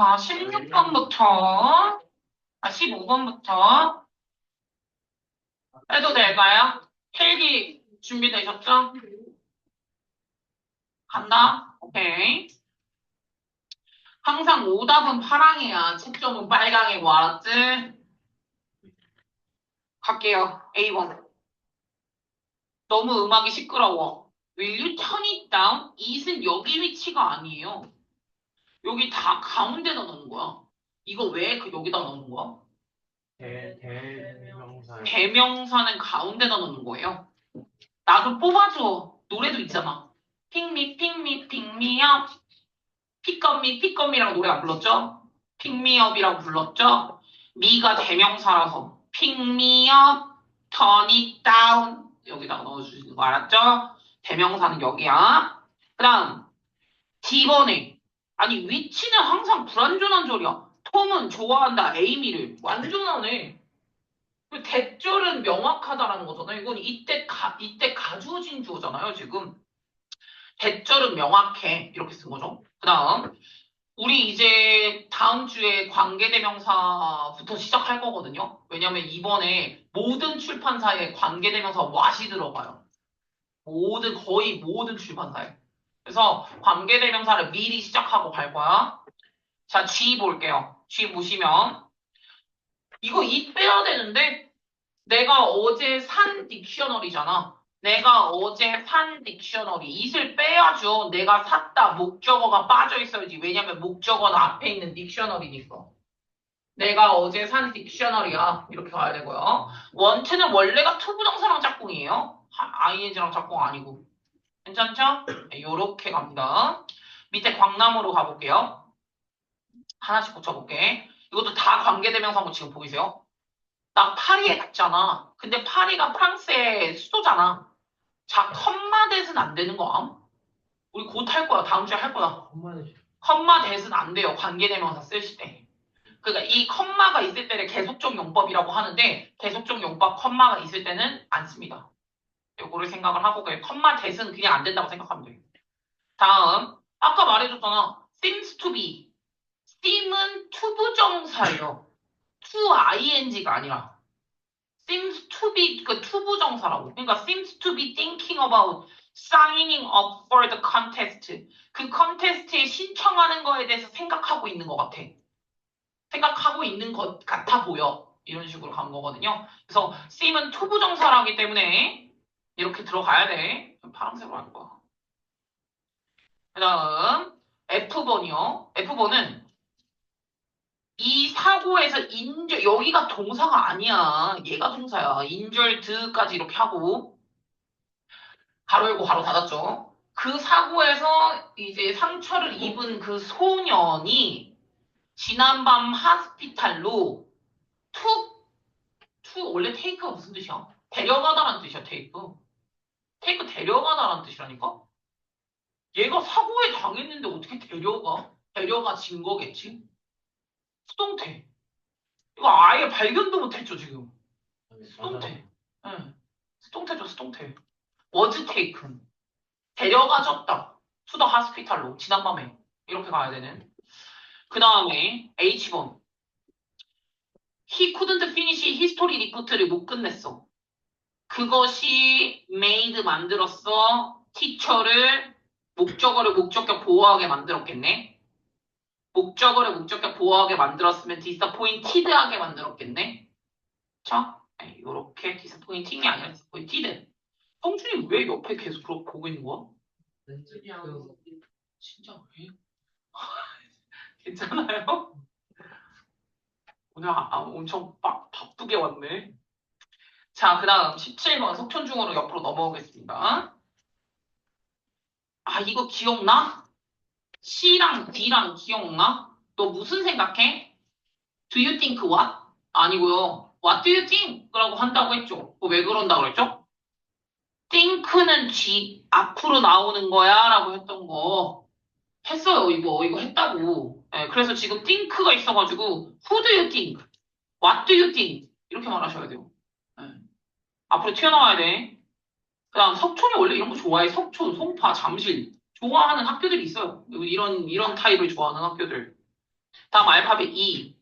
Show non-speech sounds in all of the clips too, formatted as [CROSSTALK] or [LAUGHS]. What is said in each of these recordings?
자, 16번부터, 아, 15번부터 해도 될까요? 필기 준비되셨죠? 간다? 오케이. 항상 오답은 파랑이야. 채점은 빨강이고, 알았지? 갈게요. A번. 너무 음악이 시끄러워. Will you turn it down? it은 여기 위치가 아니에요. 여기 다 가운데다 넣는 거야. 이거 왜 그 여기다 넣는 거야? 대, 대명사. 대명사는 가운데다 넣는 거예요. 나좀 뽑아줘. 노래도 있잖아. 핑미 핑미 핑미업 피꺼미 피꺼미라고 노래 안 불렀죠? 핑미업이라고 불렀죠? 미가 대명사라서 핑미업 it down 여기다가 넣어주시는 거 알았죠? 대명사는 여기야. 그 다음 D번에 아니 위치는 항상 불완전한 절이야. 톰은 좋아한다 에이미를 완전하네. 그 대절은 명확하다라는 거잖아요. 이건 이때 가, 이때 가주어진 주어잖아요, 지금. 대절은 명확해. 이렇게 쓴 거죠. 그 다음, 우리 이제 다음 주에 관계대명사부터 시작할 거거든요. 왜냐면 이번에 모든 출판사에 관계대명사 what이 들어가요. 모든, 거의 모든 출판사에. 그래서 관계대명사를 미리 시작하고 갈 거야. 자, G 볼게요. G 보시면, 이거 이 빼야 되는데 내가 어제 산 딕셔너리잖아. 내가 어제 산 딕셔너리 it을 빼야죠. 내가 샀다 목적어가 빠져 있어야지. 왜냐면 목적어는 앞에 있는 딕셔너리니까. 내가 어제 산 딕셔너리야. 이렇게 가야 되고요. 원트는 원래가 투부정사랑 짝꿍이에요. 하- ing랑 짝꿍 아니고. 괜찮죠? 네, 요렇게 갑니다. 밑에 광남으로 가볼게요. 하나씩 고쳐볼게. 이것도 다 관계대명사고 지금 보이세요? 나 파리에 갔잖아. 근데 파리가 프랑스의 수도잖아. 자, 컴마댓은 안 되는 거 암? 우리 곧 할 거야. 다음 주에 할 거야. 컴마댓은 안 돼요. 관계대명사 쓰실 때. 그러니까 이 컴마가 있을 때를 계속적 용법이라고 하는데 계속적 용법 컴마가 있을 때는 안 씁니다. 요거를 생각을 하고 그냥 컴마댓은 그냥 안 된다고 생각하면 돼요. 다음 아까 말해줬잖아. seems to be. seem은 투부정사예요. to ing가 아니라 seems to be 그 투부정사라고. 그러니까 seems to be thinking about signing up for the contest. 그 컨테스트에 신청하는 거에 대해서 생각하고 있는 것 같아. 생각하고 있는 것 같아 보여. 이런 식으로 간 거거든요. 그래서 seem은 투부정사라기 때문에 이렇게 들어가야 돼. 파란색으로 할 거야. 그 다음 F번이요. F번은 이 사고에서 인절 여기가 동사가 아니야. 얘가 동사야. 인절 드까지 이렇게 하고 가로 열고 가로 닫았죠. 그 사고에서 이제 상처를 입은 그 소년이 지난밤 하스피탈로 툭, 툭 원래 테이크가 무슨 뜻이야? 데려가다라는 뜻이야. 테이크. 테이크 데려가다라는 뜻이라니까. 얘가 사고에 당했는데 어떻게 데려가? 데려가 진 거겠지. 수동태. 이거 아예 발견도 못했죠 지금. 수동태. 응. 수동태죠 수동태. was taken. 데려가졌다. to the hospital로 지난밤에 이렇게 가야 되는. 그 다음에 H번. He couldn't finish his story report를 못 끝냈어. 그것이 made 만들었어. teacher를 목적어를 목적격 보호하게 만들었겠네. 목적어를 목적격 보호하게 만들었으면 disappointed하게 만들었겠네. 그쵸? 네, 요렇게 disappointing이 아니라 disappointed. 성준이 왜 옆에 계속 그렇게 보고 있는 거야? 진짜 왜? [LAUGHS] 괜찮아요? 오늘 아, 아, 엄청 빡, 바쁘게 왔네. 자, 그 다음 17번 석촌중으로 옆으로 넘어오겠습니다. 아, 이거 기억나? C랑 D랑 기억나? 너 무슨 생각해? Do you think what? 아니고요. What do you think? 라고 한다고 했죠. 그거 왜 그런다고 그랬죠? think는 G 앞으로 나오는 거야 라고 했던 거 했어요. 이거 이거 했다고. 예, 그래서 지금 think가 있어가지고 who do you think? What do you think? 이렇게 말하셔야 돼요. 예. 앞으로 튀어나와야 돼. 그 다음 석촌이 원래 이런 거 좋아해. 석촌, 송파, 잠실. 좋아하는 학교들이 있어요. 이런, 이런 타입을 좋아하는 학교들. 다음 알파벳 E.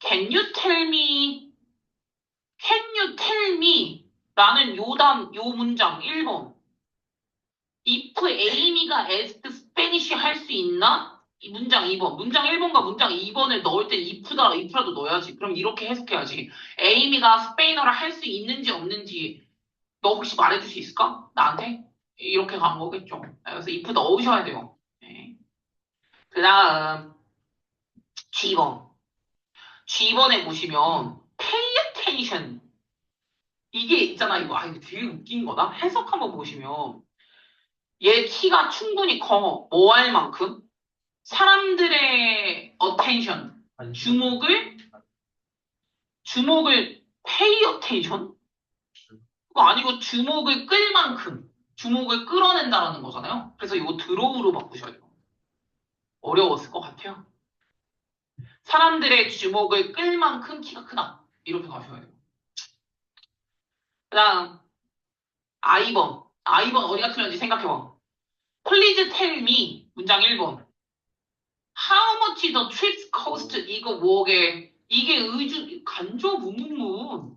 Can you tell me, can you tell me 라는 요 단, 요 문장 1번. if Amy가 asked Spanish 할 수 있나? 이 문장 2번. 문장 1번과 문장 2번을 넣을 때 if다, if라도 넣어야지. 그럼 이렇게 해석해야지. 에이미가 스페인어를 할 수 있는지 없는지 너 혹시 말해줄 수 있을까? 나한테? 이렇게 간 거겠죠. 그래서 if 넣으셔야 돼요. 그 다음 G번. G번에 보시면 pay attention. 이게 있잖아, 이거. 아, 이거 되게 웃긴 거다. 해석 한번 보시면 얘 키가 충분히 커. 뭐 할 만큼? 사람들의 attention, 주목을 주목을 pay attention? 그거 아니고 주목을 끌 만큼 주목을 끌어낸다라는 거잖아요. 그래서 이거 드로우로 바꾸셔야 돼요. 어려웠을 것 같아요. 사람들의 주목을 끌 만큼 키가 크다. 이렇게 가셔야 돼요. 그 다음 I번. I번 어디가 틀렸는지 생각해봐. Please tell me 문장 1번. How much the trips cost? 이거 뭐게? 이게 의주 의문문.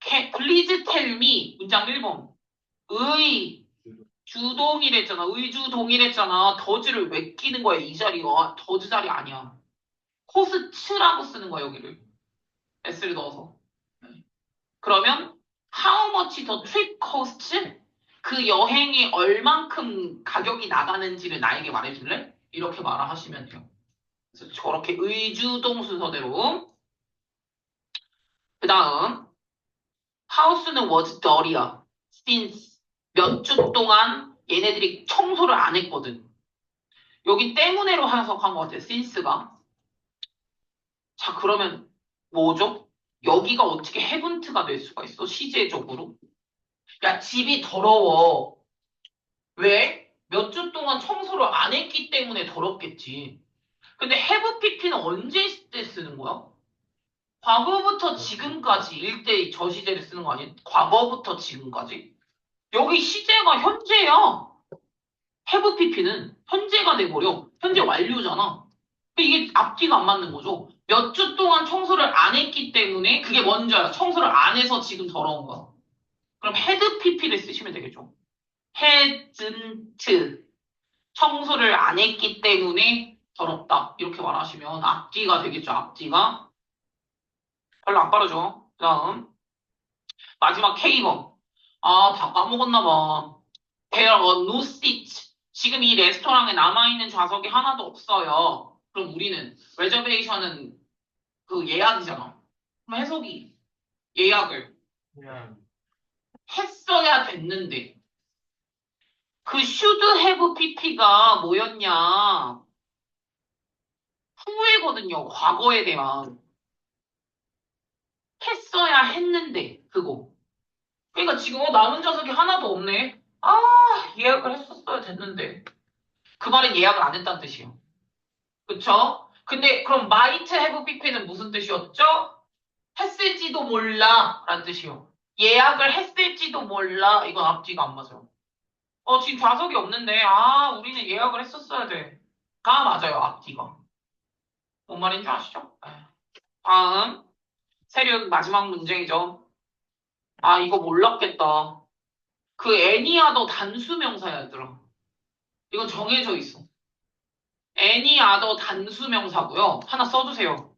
Can- Please tell me 문장 1번. 의 주동이랬잖아. 의주 동일했잖아. 더즈를 왜 끼는 거야 이 자리가? 더즈 자리 아니야. 코스츠라고 쓰는 거야 여기를. s를 넣어서. 네. 그러면 how much the trip cost? 그 여행이 얼만큼 가격이 나가는지를 나에게 말해줄래? 이렇게 말하시면 돼요. 그래서 저렇게 의주동 순서대로. 그 다음, 하우스는 was dirty야. since 몇 주 동안 얘네들이 청소를 안 했거든. 여기 때문에로 해석한 것 같아요. since가. 자, 그러면 뭐죠? 여기가 어떻게 헤븐트가 될 수가 있어? 시제적으로. 야, 집이 더러워. 왜? 몇 주 동안 청소를 안 했기 때문에 더럽겠지. 근데 have pp는 언제 때 쓰는 거야? 과거부터 지금까지 일대 저 시제를 쓰는 거 아니야? 과거부터 지금까지? 여기 시제가 현재야. have pp는 현재가 돼버려. 현재 완료잖아. 이게 앞뒤가 안 맞는 거죠. 몇 주 동안 청소를 안 했기 때문에 그게 먼저야. 청소를 안 해서 지금 더러운 거야. 그럼 had pp를 쓰시면 되겠죠. Hasn't 청소를 안 했기 때문에 더럽다. 이렇게 말하시면 앞뒤가 되겠죠. 앞뒤가 별로 안 빠르죠. 그 다음 마지막 K번 아, 다 까먹었나 봐. There are no seats. 지금 이 레스토랑에 남아있는 좌석이 하나도 없어요. 그럼 우리는 reservation은 그 예약이잖아. 그럼 해석이 예약을 그냥 했어야 됐는데 그 should have pp가 뭐였냐 후회거든요 과거에 대한 했어야 했는데 그거 그러니까 지금 어, 남은 좌석이 하나도 없네 아 예약을 했었어야 됐는데 그 말은 예약을 안 했다는 뜻이에요 그쵸? 근데 그럼 might have pp는 무슨 뜻이었죠? 했을지도 몰라 라는 뜻이요 예약을 했을지도 몰라. 이건 앞뒤가 안 맞아요. 어, 지금 좌석이 없는데, 아, 우리는 예약을 했었어야 돼. 가 맞아요, 앞뒤가. 뭔 말인지 아시죠? 네. 다음, 세력 마지막 문제이죠. 아, 이거 몰랐겠다. 그 애니아더 단수명사야, 얘들아. 이건 정해져 있어. 애니아더 단수명사고요. 하나 써주세요.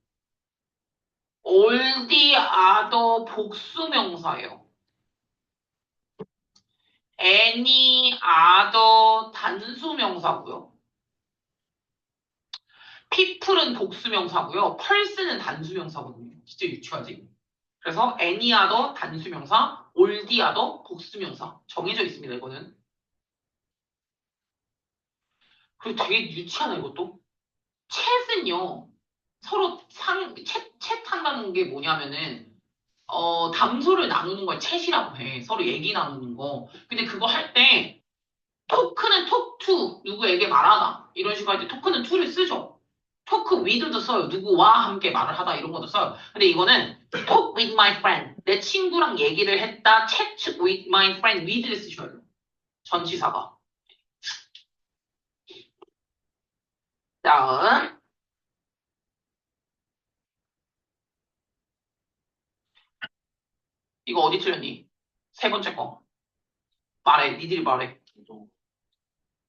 올디 아더 복수명사예요. Any other 단수명사고요. people은 복수명사고요. person은 단수명사거든요. 진짜 유치하지? 그래서 any other 단수명사, all the other 복수명사 정해져 있습니다. 이거는. 그리고 되게 유치하네 이것도. 챗은요. 서로 상, 챗, 챗한다는 게 뭐냐면은, 어, 담소를 나누는 걸 챗이라고 해. 서로 얘기 나누는 거. 근데 그거 할 때, 토크는 톡투, 누구에게 말하다. 이런 식으로 할 때 토크는 투를 쓰죠. 토크 with도 써요. 누구와 함께 말을 하다 이런 것도 써요. 근데 이거는 talk with my friend. 내 친구랑 얘기를 했다. chat with my friend. with를 쓰셔야 돼요. 전치사가. 다음. 이거 어디 틀렸니? 세 번째 거. 말해. 니들이 말해.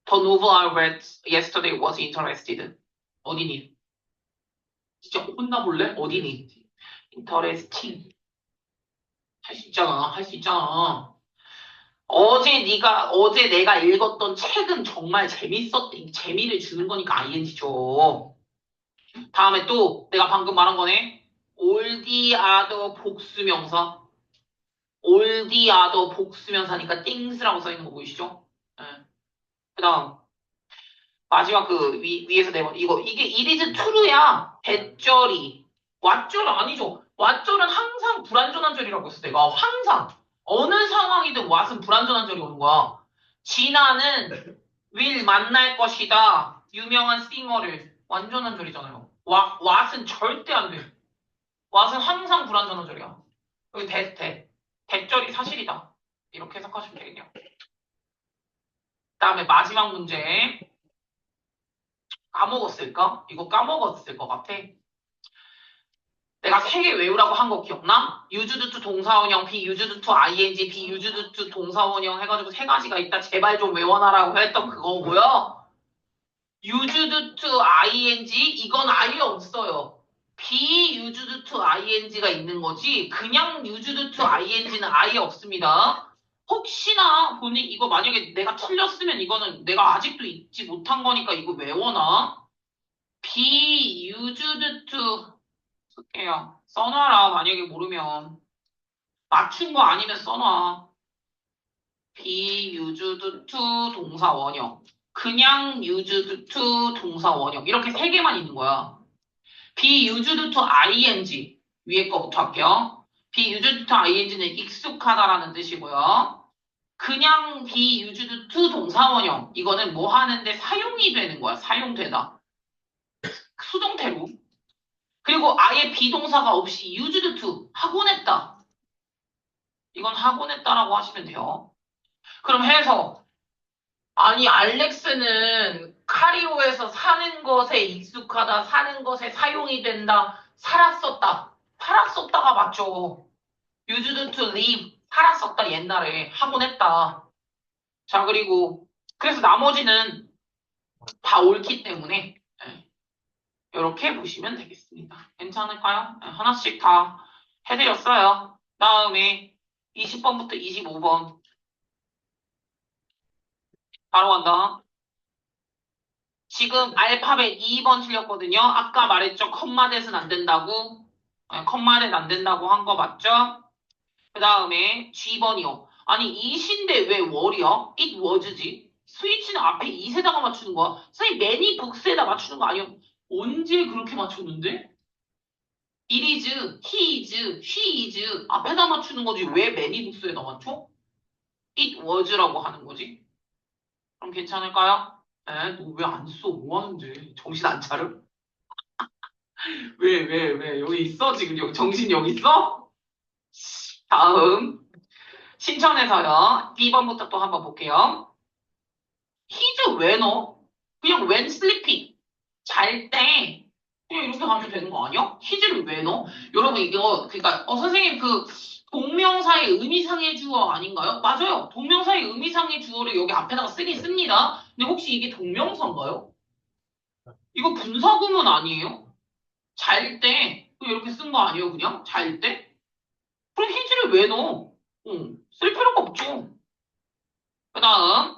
The novel I read yesterday was interested. 어디니? 진짜 혼나볼래? 어디니? interesting. 할 수 있잖아. 할 수 있잖아. 어제 네가 어제 내가 읽었던 책은 정말 재밌었 재미를 주는 거니까 ing죠. 다음에 또 내가 방금 말한 거네. 올디 아더 복수명사. 올디아더 복수명사니까 things라고 써 있는 거 보이시죠? 예. 그다음 마지막 그 위, 위에서 네번 이거 이게 it is true야. 대절이 왓절 아니죠. 왓절은 항상 불완전한 절이라고 했어 내가 항상 어느 상황이든 왓은 불완전한 절이 오는 거야. 진아는 will 만날 것이다. 유명한 싱어를 완전한 절이잖아요. 와, 왓은 절대 안 돼. 왓은 항상 불완전한 절이야. 여기 대, 대. 대절이 사실이다. 이렇게 해석하시면 되겠네요. 다음에 마지막 문제. 까먹었을까? 이거 까먹었을 것 같아. 내가 세 개 외우라고 한 거 기억나? 유즈드투 동사원형, 비유즈드투 ing, 비유즈드투 동사원형 해가지고 세 가지가 있다. 제발 좀 외워놔라고 했던 그거고요. 유즈드투 ing 이건 아예 없어요. 비유즈드투 ing가 있는 거지. 그냥 유즈드투 ing는 아예 없습니다. 혹시나 본인 이거 만약에 내가 틀렸으면 이거는 내가 아직도 잊지 못한 거니까 이거 외워놔. 비유즈드투 쓸게요. 써놔라. 만약에 모르면. 맞춘 거 아니면 써놔. be used to 동사 원형. 그냥 used to 동사 원형. 이렇게 세 개만 있는 거야. Used to ing. 위에 거부터 할게요. used to ing는 익숙하다라는 뜻이고요. 그냥 used to 동사 원형. 이거는 뭐 하는데 사용이 되는 거야. 사용되다. 수동태로. 그리고 아예 비동사가 없이 used to 하곤 했다. 이건 하곤 했다라고 하시면 돼요. 그럼 해서 아니 알렉스는 카리오에서 사는 것에 익숙하다, 사는 것에 사용이 된다, 살았었다. 살았었다가 맞죠. used to live 살았었다 옛날에 하곤 했다. 자 그리고 그래서 나머지는 다 옳기 때문에 이렇게 보시면 되겠습니다. 괜찮을까요? 네, 하나씩 다 해드렸어요. 다음에 20번부터 25번. 바로 간다. 지금 알파벳 2번 틀렸거든요. 아까 말했죠. 컴마댓은 안 된다고. 네, 컴마댓 안 된다고 한 거 맞죠? 그 다음에 G번이요. 아니, 이신데 왜 월이야? it was지. 스위치는 앞에 이세다가 맞추는 거야. 선생님, many books에다 맞추는 거 아니야? 언제 그렇게 맞췄는데? it is, he is, she is 앞에다 맞추는 거지 왜 many books에다 맞춰? it was라고 하는 거지. 그럼 괜찮을까요? 에? 너왜안 써? 뭐 하는데? 정신 안 차려? [LAUGHS] 왜, 왜, 왜? 여기 있어? 지금 여기 정신 여기 있어? 다음. 신청해서요. B번부터 또 한번 볼게요. his 왜 넣어? 그냥 when sleeping. 잘때 그냥 이렇게 가면 되는 거 아니야? 히즈를 왜 넣어? 여러분 이거 그러니까 어 선생님 그 동명사의 의미상의 주어 아닌가요? 맞아요. 동명사의 의미상의 주어를 여기 앞에다가 쓰긴 씁니다. 근데 혹시 이게 동명사인가요? 이거 분사구문 아니에요? 잘 때 이렇게 쓴 거 아니에요? 그냥 잘 때? 그럼 히즈를 왜 넣어? 어, 쓸 필요가 없죠. 그 다음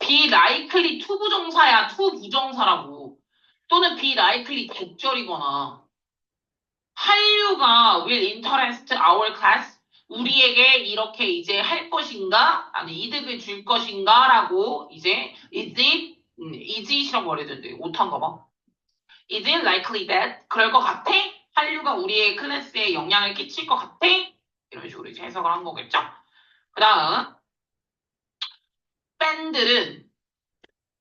be likely to 부정사야 to 부정사라고. 또는 likely 대절이거나 한류가 will interest our class 우리에게 이렇게 이제 할 것인가 아니 이득을 줄 것인가 라고 이제 is it 음, is it이라고 말해야 되는데 못한가 봐 is it likely that 그럴 것 같아? 한류가 우리의 클래스에 영향을 끼칠 것 같아? 이런 식으로 이제 해석을 한 거겠죠? 그 다음 밴들은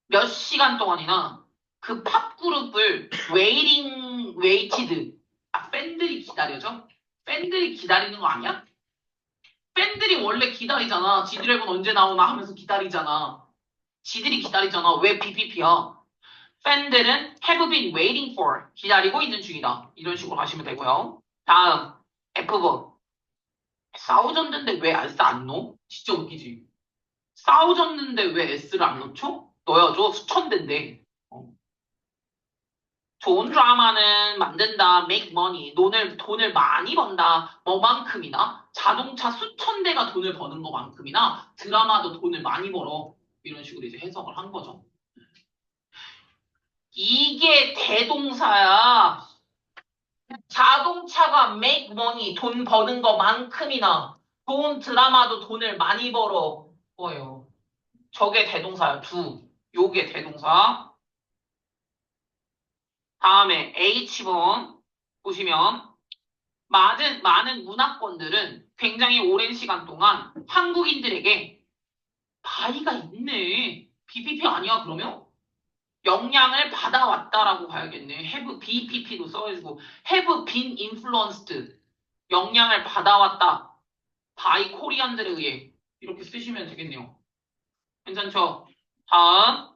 몇 시간 동안이나 그 팝 그룹을 웨이팅 웨이티드 아 팬들이 기다려죠? 팬들이 기다리는 거 아니야? 팬들이 원래 기다리잖아. 지드래곤 언제 나오나 하면서 기다리잖아. 지들이 기다리잖아. 왜 BPP야? 팬들은 have been waiting for 기다리고 있는 중이다. 이런 식으로 하시면 되고요. 다음 F번 싸우졌는데 왜 S 안 넣어? 진짜 웃기지. 싸우졌는데 왜 S를 안 넣죠? 넣어야죠. 수천 대인데. 어. 좋은 드라마는 만든다, make money, 돈을, 돈을 많이 번다, 뭐만큼이나, 자동차 수천 대가 돈을 버는 것만큼이나, 드라마도 돈을 많이 벌어. 이런 식으로 이제 해석을 한 거죠. 이게 대동사야. 자동차가 make money, 돈 버는 것만큼이나, 좋은 드라마도 돈을 많이 벌어. 뭐예요? 저게 대동사야, 두. 요게 대동사. 다음에 H번 보시면 많은 많은 문화권들은 굉장히 오랜 시간 동안 한국인들에게 바위가 있네. BPP 아니야 그러면? 영향을 받아왔다라고 봐야겠네. have BPP도 써가지고 have been influenced 영향을 받아왔다. 바이 코리안들에 의해 이렇게 쓰시면 되겠네요. 괜찮죠? 다음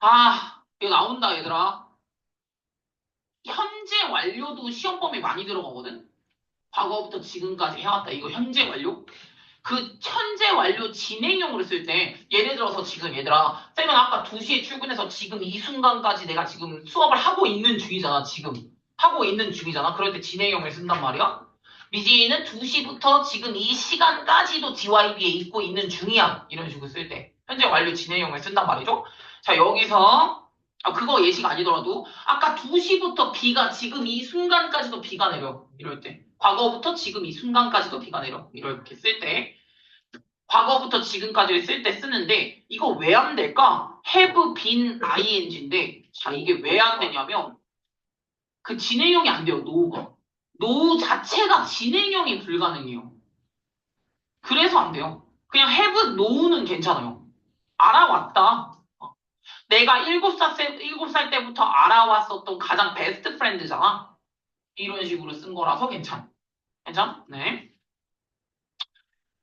아 이거 나온다 얘들아. 현재 완료도 시험 범위 많이 들어가거든. 과거부터 지금까지 해왔다. 이거 현재 완료? 그 현재 완료 진행형으로 쓸 때 예를 들어서 지금 얘들아 쌤은 아까 2시에 출근해서 지금 이 순간까지 내가 지금 수업을 하고 있는 중이잖아 지금 하고 있는 중이잖아 그럴 때 진행형을 쓴단 말이야 미지는 2시부터 지금 이 시간까지도 DYB에 있고 있는 중이야 이런 식으로 쓸 때 현재 완료 진행형을 쓴단 말이죠 자 여기서 아, 그거 예시가 아니더라도 아까 2시부터 비가 지금 이 순간까지도 비가 내려. 이럴 때. 과거부터 지금 이 순간까지도 비가 내려. 이렇게 쓸 때. 과거부터 지금까지를 쓸때 쓰는데 이거 왜 안 될까? have been ing인데. 자 이게 왜 안 되냐면 그 진행형이 안 돼요 노우가. 노우 자체가 진행형이 불가능해요. 그래서 안 돼요. 그냥 have know는 괜찮아요. 알아왔다 내가 7살, 때- 7살 때부터 알아왔었던 가장 베스트 프렌드잖아. 이런 식으로 쓴 거라서 괜찮. 괜찮? 네.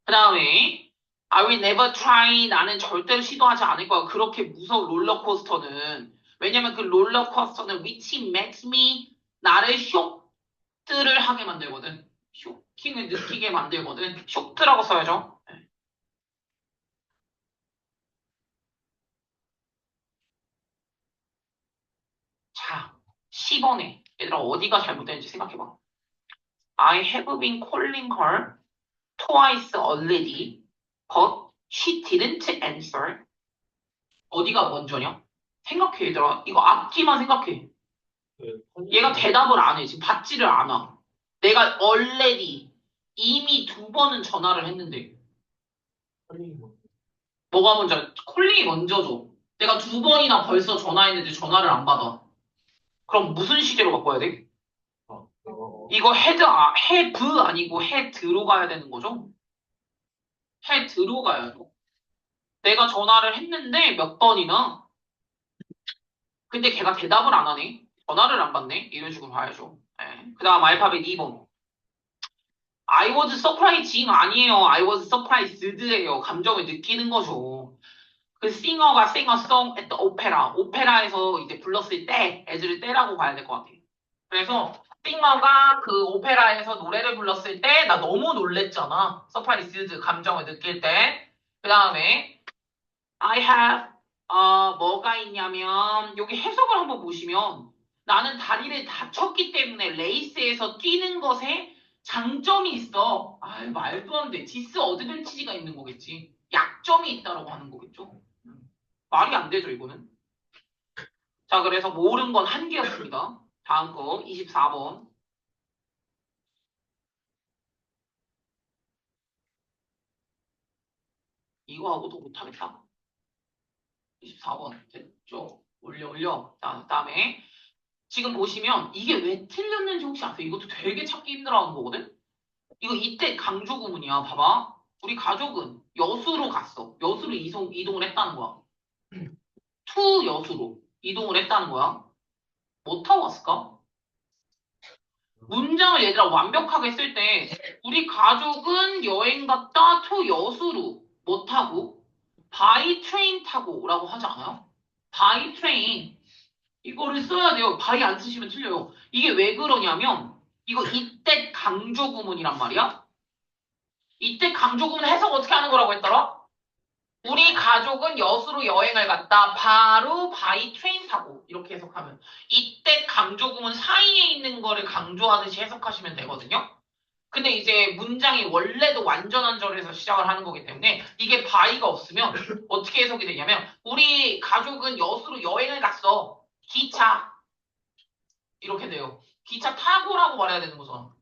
그 다음에 I will never try. 나는 절대로 시도하지 않을 거야. 그렇게 무서운 롤러코스터는. 왜냐면 그 롤러코스터는 which makes me 나를 쇼트를 하게 만들거든. 쇼킹을 느끼게 만들거든. 쇼트라고 써야죠. 네. 자, 10번에 얘들아 어디가 잘못됐는지 생각해봐. I have been calling her twice already, but she didn't answer. 어디가 먼저냐? 생각해 얘들아. 이거 앞뒤만 생각해. 그 얘가 대답을 안 해. 지금 받지를 않아. 내가 already 이미 두 번은 전화를 했는데 뭐가 먼저? 콜링이 먼저죠. 내가 두 번이나 벌써 전화했는데 전화를 안 받아. 그럼 무슨 시제로 바꿔야 돼? 이거 헤드, 아, 헤브 아니고 헤드로 가야 되는 거죠? 헤드로 가야죠. 내가 전화를 했는데 몇 번이나? 근데 걔가 대답을 안 하네? 전화를 안 받네? 이런 식으로 봐야죠. 그 다음 알파벳 2번. I was surprised 아니에요. I was surprised예요. 감정을 느끼는 거죠. 그 싱어가 song at the opera. 오페라에서 이제 불렀을 때, 애들을 때라고 봐야 될 것 같아. 그래서 싱어가 그 오페라에서 노래를 불렀을 때 나 너무 놀랬잖아. surprised 감정을 느낄 때. 그 다음에 I have 어, 뭐가 있냐면 여기 해석을 한번 보시면 나는 다리를 다쳤기 때문에 레이스에서 뛰는 것에 장점이 있어. 아 말도 안 돼. 디스 어드밴티지가 있는 거겠지. 약점이 있다라고 하는 거겠죠. 음. 말이 안 되죠, 이거는. 자, 그래서 모른 건 한 개였습니다. 다음 거, 24번. 이거하고도 못하겠다. 24번. 됐죠? 올려, 올려. 자, 그 다음에. 지금 보시면 이게 왜 틀렸는지 혹시 아세요? 이것도 되게 찾기 힘들어하는 거거든? 이거 이때 강조 구문이야. 봐봐. 우리 가족은 여수로 갔어. 여수로 이송, 이동을 했다는 거야. 투 여수로 이동을 했다는 거야. 뭐 타고 왔을까? 문장을 얘들아 완벽하게 쓸 때 우리 가족은 여행 갔다 투 여수로 뭐 타고? 바이 트레인 타고 라고 하지 않아요? 바이 트레인 이거를 써야 돼요. 바이 안 쓰시면 틀려요. 이게 왜 그러냐면 이거 이때 강조 구문이란 말이야. 이때 강조 구문 해석 어떻게 하는 거라고 했더라? 우리 가족은 여수로 여행을 갔다. 바로 바이 트레인 타고 이렇게 해석하면 이때 강조 구문 사이에 있는 거를 강조하듯이 해석하시면 되거든요. 근데 이제 문장이 원래도 완전한 절에서 시작을 하는 거기 때문에 이게 바이가 없으면 [LAUGHS] 어떻게 해석이 되냐면 우리 가족은 여수로 여행을 갔어. 기차. 이렇게 돼요. 기차 타고라고 말해야 되는 거잖아.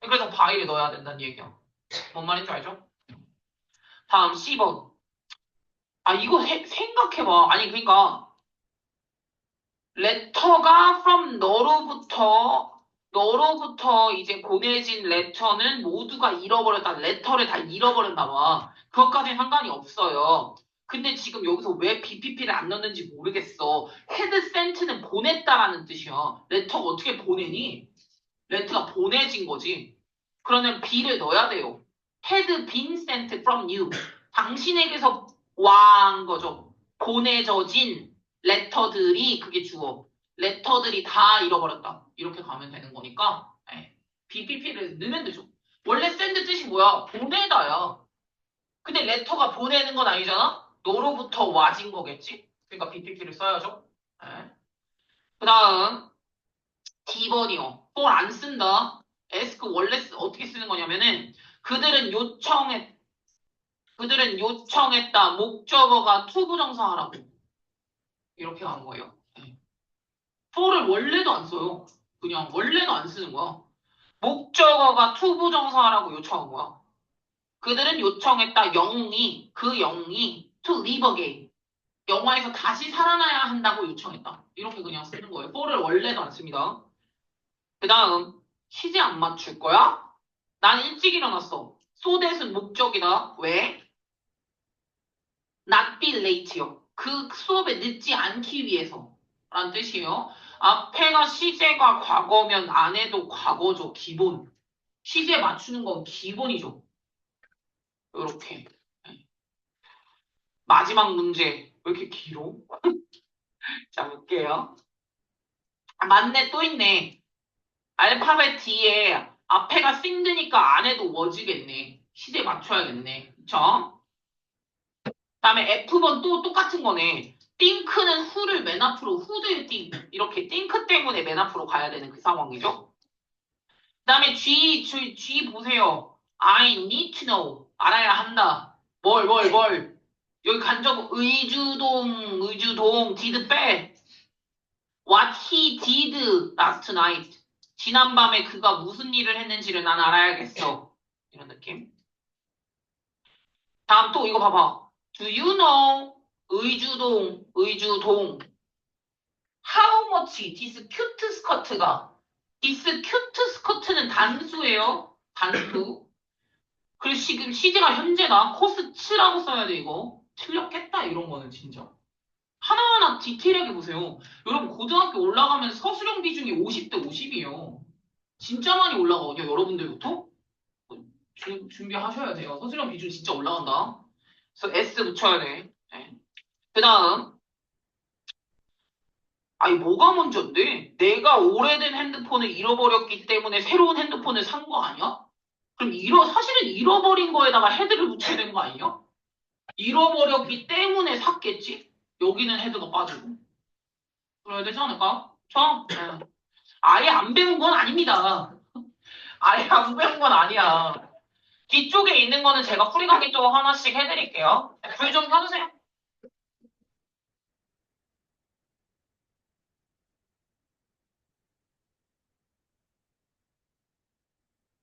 그래서 바이를 넣어야 된다는 얘기야. 뭔 말인지 알죠? 다음 10번. 아 이거 세- 생각해봐. 아니 그러니까 레터가 from 너로부터 너로부터 이제 보내진 레터는 모두가 잃어버렸다. 레터를 다 잃어버렸나 봐. 그것까지는 상관이 없어요. 근데 지금 여기서 왜 BPP를 안 넣는지 모르겠어. 헤드 센트는 보냈다라는 뜻이야. 레터가 어떻게 보내니? 레터가 보내진 거지. 그러면 B를 넣어야 돼요. had been sent from you. 당신에게서 와한 거죠. 보내져진 레터들이 그게 주어. 레터들이 다 잃어버렸다. 이렇게 가면 되는 거니까 예. BPP를 넣으면 되죠. 원래 send 뜻이 뭐야? 보내다야. 근데 레터가 보내는 건 아니잖아? 너로부터 와진 거겠지? 그러니까 BPP를 써야죠. 그 다음 D번이요. 뭘안 쓴다. ask 원래 쓰- 어떻게 쓰는 거냐면은 그들은 요청했 그들은 요청했다. 목적어가 투부정사하라고 이렇게 가는 거예요. 네. for를 원래도 안 써요. 그냥 원래도 안 쓰는 거야. 목적어가 투부정사하라고 요청한 거야. 그들은 요청했다. 영웅이 그 영웅이 live again. 영화에서 다시 살아나야 한다고 요청했다. 이렇게 그냥 쓰는 거예요. for를 원래도 안 씁니다. 그 다음 시제 안 맞출 거야? 난 일찍 일어났어. that은 목적이다. 왜? Not be late요. 그 수업에 늦지 않기 위해서 라는 뜻이에요. 앞에가 시제가 과거면 안에도 과거죠. 기본. 시제 맞추는 건 기본이죠. 요렇게. 네. 마지막 문제. 왜 이렇게 길어? [LAUGHS] 자, 볼게요. 아, 맞네, 또 있네. 알파벳 D에 앞에가 싱드니까 안에도 워지겠네. 시제 맞춰야겠네. 그쵸? 다음에 F번 또 똑같은 거네. 띵크는 후를 맨 앞으로 후드의 띵 이렇게 띵크 때문에 맨 앞으로 가야 되는 그 상황이죠. 그 다음에 G, G, G 보세요. I need to know. 알아야 한다. 뭘, 뭘, 뭘. 여기 간접 의주동, 의주동, did 빼. What he did last night. 지난밤에 그가 무슨 일을 했는지를 난 알아야겠어. 이런 느낌. 다음 또 이거 봐봐. Do you know? 의주동, 의주동. How much this cute skirt가? this cute skirt는 단수예요. 단수. 그리고 지금 시제가 현재다. 코스 7라고 써야 돼, 이거. 틀렸겠다, 이런 거는 진짜. 하나하나 디테일하게 보세요. 여러분, 고등학교 올라가면 서술형 비중이 50대 50이에요. 진짜 많이 올라가거든요, 여러분들부터. 준- 준비하셔야 돼요. 서술형 비중 진짜 올라간다. 그래서 S 붙여야 돼. 그 다음. 아니, 뭐가 먼저인데? 내가 오래된 핸드폰을 잃어버렸기 때문에 새로운 핸드폰을 산 거 아니야? 그럼 잃어, 사실은 잃어버린 거에다가 헤드를 붙여야 되는 거 아니냐? 잃어버렸기 때문에 샀겠지? 여기는 헤드가 빠지고. 그래야 되지 않을까? 저? 네. 아예 안 배운 건 아닙니다. [LAUGHS] 아예 안 배운 건 아니야. 뒤쪽에 있는 거는 제가 풀이가기 쪽 하나씩 해드릴게요. 불 좀 켜주세요.